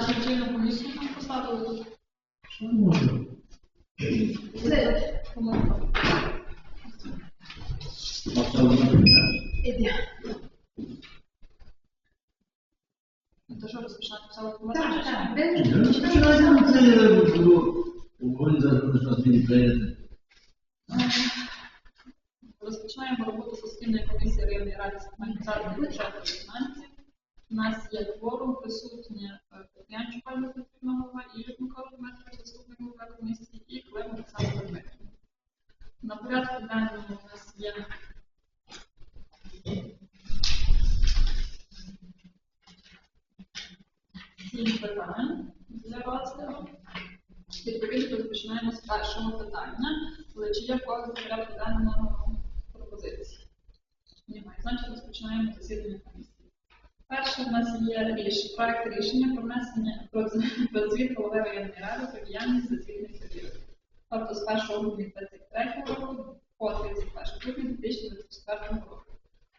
Значить, лічильну комісію нам поставили тут. Що може? Це помилка. Іди. То що розпочинати писати Так, так. Я Ви ж це було організацію на зміні прийняти. Розпочинаємо роботу постійної комісії районної ради з бюджету бюджету фінансів. У нас є кворум, присутні Петрянчук Ольга Петрівна голова, Ілюк Микола Дмитрович, заступник голова комісії, і Клим Олександр Дмитрович. На порядку денному у нас є сім питань для розгляду. Відповідно, розпочинаємо з першого питання. Але чи є в когось до порядку денного пропозиції? Немає. Значить, розпочинаємо засідання. Перше в нас є ріш, проект рішення про внесення про, звіт голови районної ради про діяльність засідних період. Тобто з 1 грудня 2023 року по 31 грудня 2024 року.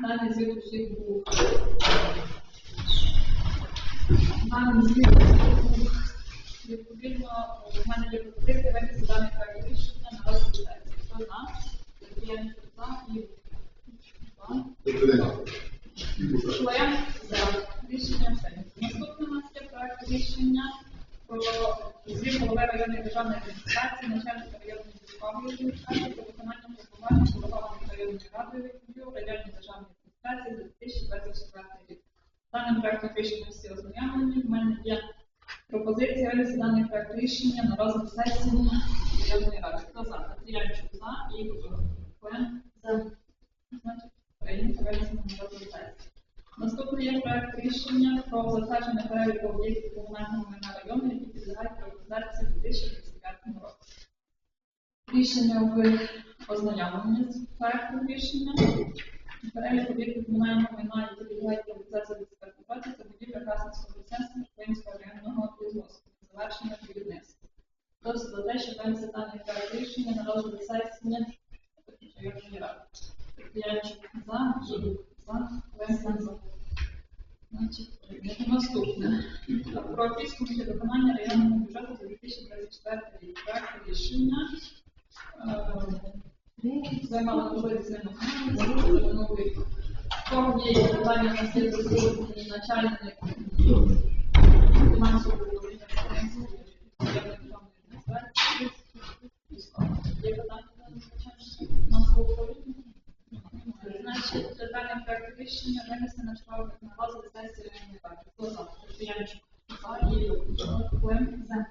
Даний звіт усіх був даний звіт був Відповідно, у мене є пропозиція винести даний адміністрації за 2024 рік. Даним проектом рішення всі ознайомлені. В мене є Пропозиція винести даний проект рішення на розгляд сесії районної ради. Хто за? Петріянчук за і Коен за. Наступний є проект рішення про затвердження переліку об'єктів комунального майна району, які підлягають приватизації у 2025 році. Рішення ви ознайомлені з проектом рішення. Перелік об'єктів комунального майна, які підлягають приватизації у 2025 це будівля Красницького ліцензу Українського районного підрозділу, завершення будівництва. Досить за те, що винесе даний проект рішення на розгляд сесії районної ради. П'янчик за, Жидук за, Венсан за. Значить, наступне. Про підсумки виконання районного бюджету за 2024 рік. Проект рішення. Займала можливість займати новий. Кого є питання на слід присутній начальник фінансового управління підприємства, державної адміністрації. Є питання до начальника фінансового управління? Значить, питання проекту рішення винесено на черговий на розгляд сесії районної ради. Хто за? Підприємчик. За. Ілюк. Клим. За.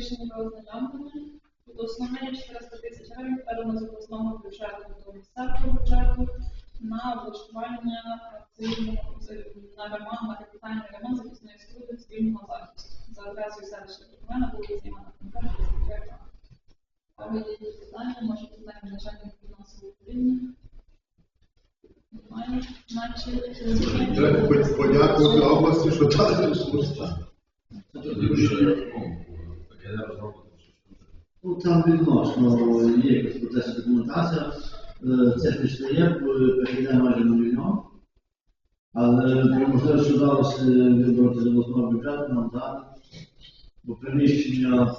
З проектом рішення ви ознайомлені. Тут основне є 400 тисяч гривень передано з обласного бюджету до місцевого бюджету на облаштування цивільного на ремонт, на капітальний ремонт захисної споруди цивільного захисту. За адресою селища Туркмена буде знімана конкретна. Але є якісь питання, може питання начальник фінансового управління. Немає. Значить, подякувати області, що дали ресурси. Це дуже Ну, там відносно є якась процесна документація. Е, Це пішли є, перейде майже на мільйон. Але при можливості вдалося вибрати з обласного бюджету нам дати. Бо приміщення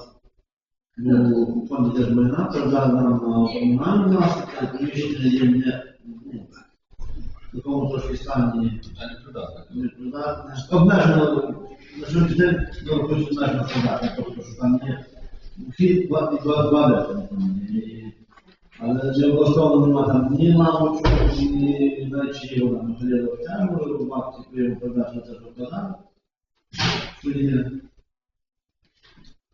ну, у фонді держмайна передали нам на комунальну власність, але приміщення є не ну, в такому трошки стані непридатне. Обмежено на сьогоднішній день ну, хочу обмежено подати, тобто що там є вхід два і два два метри. Але не облаштовано нема там ні лампочок, ні речі, вона можливо окремо, бабці прийому продажу це покладали. Що є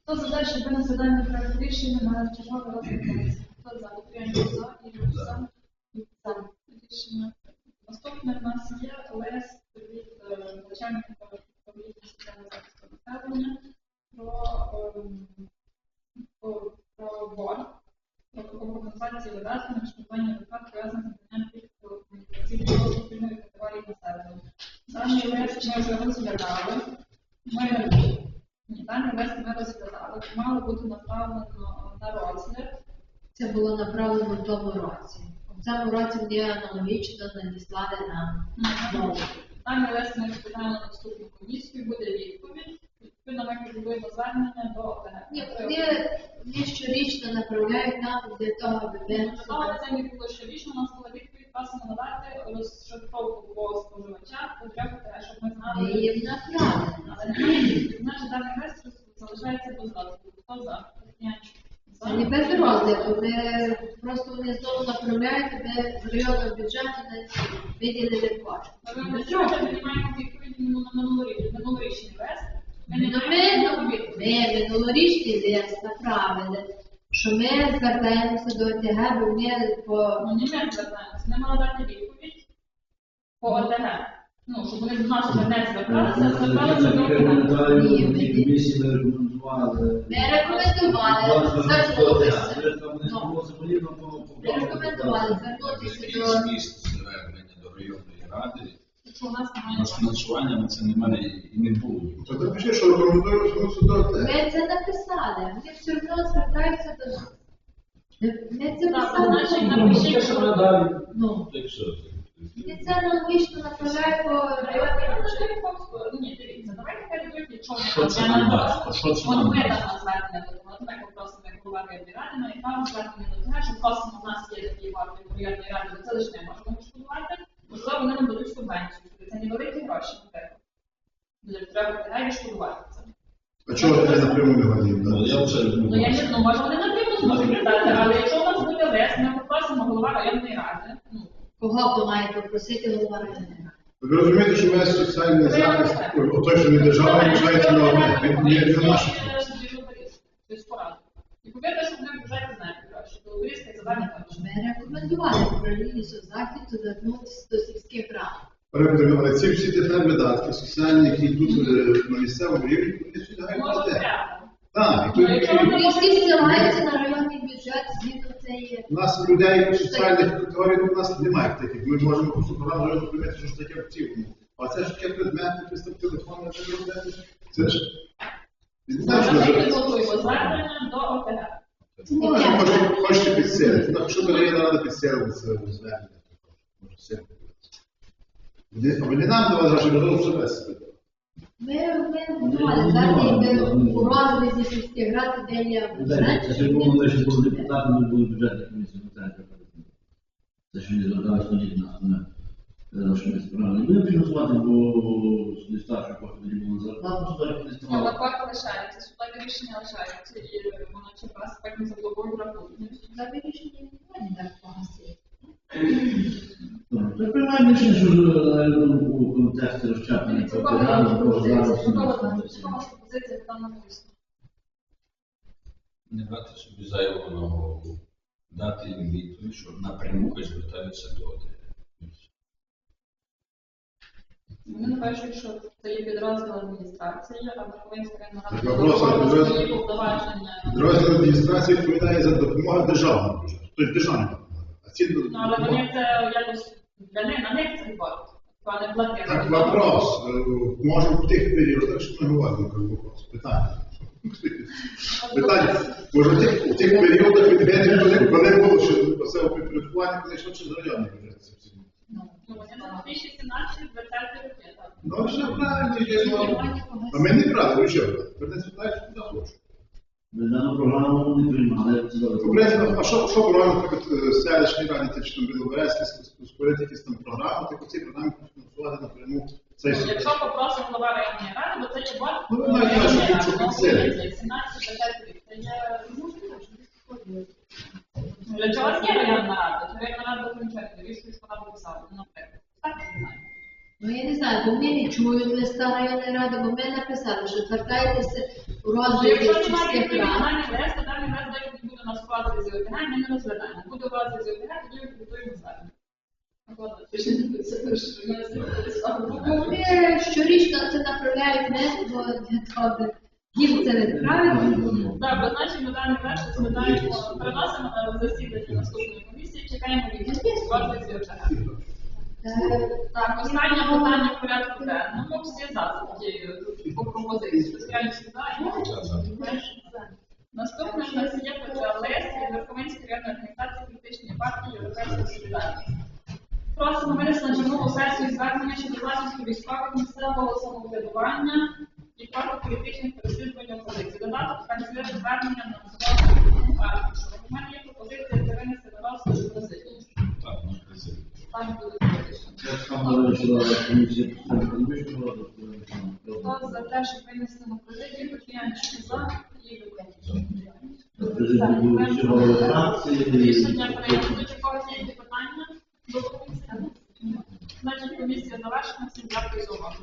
Хто за те, щоб винести даний проект рішення на черговий розгляд комісії? Хто за? Підтримуємо за і за. І за. Рішення. Наступне в нас є лист від е, управління соціального про, про, про борг, про компенсацію видатків на відшкодування витрат пов'язаних з наданням пільг комунікаційної суспільної категорії населення. Лист ми вже розглядали. Ми ні, даний лист ми розглядали. Мало бути направлено на розгляд. Це було направлено в тому році. В цьому році вони аналогічно надіслали нам знову. Ми відповідаємо на наступну комісію, буде відповідь. Відповідно, ми підготуємо звернення до ОТГ. Ні, вони, щорічно направляють нам для того, аби ми Але це не було щорічно, у нас була відповідь просимо надати розшифровку по споживача, потрібно те, щоб ми знали. їм направили. Але немає відповіді. Значить, даний лист залишається без. Хто за? П'ять. За. Це не без розгляду, ми просто вони знову направляють, аби з районного бюджету не виділили кошти. Ми не ми маємо відповідь на минулорічний лист. Ми не Ну, минулорічний лист направили, що ми звертаємося до ОТГ, бо вони по Ну, ні, ми звертаємося. Ми мали дати відповідь по ОТГ. Ну, щоб вони до нас не зверталися, а зверталися до ОТГ. Ні, ми рекомендували. Ми рекомендували звернутися. Ми рекомендували звернутися до зміст звернення до районної ради. Нас фінансування на це немає і не було. То напиши, що рекомендуємо звернутися до Ми це написали, вони все одно звертаються до нас. Ми це писали. Ну, це аналогічно направляє по районній бюджет. Що це нам дасть? Що це нам дасть? звернення до того, ми як голова районної ради, ми звернення до того, що просимо, у нас є такі варти в районній раді, це лише не можемо відшкодувати, можливо, вони нам дадуть субвенцію, це невеликі гроші, наприклад. Дуже треба питає відшкодувати це. А чого ти напряму не говорив? Ну, я вже Ну, я не ну, може, вони напряму зможуть передати, але якщо у нас буде лист, ми попросимо голова районної ради, ну, Кого ви маєте попросити голова районної ради? Ви розумієте, що весь соціальний захист, той, що не держава, вважається на одне. Він не не наш. І повірте, що вони в знають краще, і завдання точно. Ми рекомендували управління соцзахисту звернутися до сільських рад. Рекомендую, Але ці всі тепер видатки соціальні, які йдуть е, на місцевому рівні, вони сюди гають на Може, Так, і якщо тут вони всі ссилаються на районний бюджет згідно у нас людей соціальних категорій у нас немає таких. Ми можемо просто програму прийняти, що ж таке в цілому. А це ж таке предмети, якісь там телефони. Це ж. Не знаю, що Ми підготуємо звернення до ОТГ. Може, хочете- підсилити. Ну, якщо то є рада підсилити це звернення, то може все. Вони- нам давали гроші, ми себе. Ми ми готували у розрізі сільських рад, де є. Це було, ми ще були депутатами, ми були бюджетні комісії. Це ще не зверталися тоді до нас, ми що. Не будемо фінансувати, бо з листа, кошти тоді було на зарплату, сюди Ну, фінансували. Лапак лишається, судові рішення лишаються, і воно чи раз так не рахунок. За вирішення не так погасити. Приймаємо рішення, що у контексті Це програми, пропозиція, зараз. пропозиція в даному не брати собі зайвого на голову, дати їм відповідь, що напряму хай звертаються до ОТГ. Вони напишуть, що це є підрозділ адміністрації, а Верховинська рада а підрозділ- свої повноваження. Розділ адміністрації відповідає за допомогу державному бюджету, тобто державній допомоги. А Ну, але вони це якось для них, на них це відбувається, а не. Так, вопрос. Е, Може в тих періодах, що ми говоримо, як вопрос, питання. Питання. Може в тих, періодах відведені, коли, було ще це підпорядкування, коли йшло через районний бюджет. Ну, вони на 2017 20 роки. Ну, все правильно, є. А ми не брали, ви що? Ви не куди хочу. Дану програму не приймали. Ну, а що, що брали, наприклад, е, селищні раді, чи там Біловезькі, створити якісь там програми, так оці програми фінансувати напряму цей Ну. Якщо попросить голова районної ради, то це бот. Ну, ви знаєте, що тут, що це. 17 20 рік. Це є ну, Для чого є районна рада? Чи районна рада окончательно вирішує, що вона писала, наприклад. Так не знаю. Ну я не знаю, бо ми не чують листа районної ради, бо ми написали, що звертайтеся у Якщо немає відповіді рад. на то даний навіть не буде на склад з ОТГ, ми не розглядаємо. Буде у з ОТГ, тоді ми підготуємо звернення. Це не це теж, щорічно це направляють не бо того, аби їм це відправити. Так, позначимо даний лист, розглядаємо, переносимо на засідання наступної комісії, чекаємо відповідь склад з ОТГ. Так, останнє питання в порядку денному. Ну, всі за такі е, по пропозиції. Розглянуть за. Наступне в нас є Петра Лесі, Верховинської районної організації політичної партії Європейська Солідарність. Просимо винести на чергову сесію звернення щодо власності військових місцевого самоврядування Хто за те, щоб винести на президію, Петріянчук за і Люкенчук. Рішення прийнято. До чого є питання? Доповідь. Значить, комісія завершена. Всім дякую за увагу.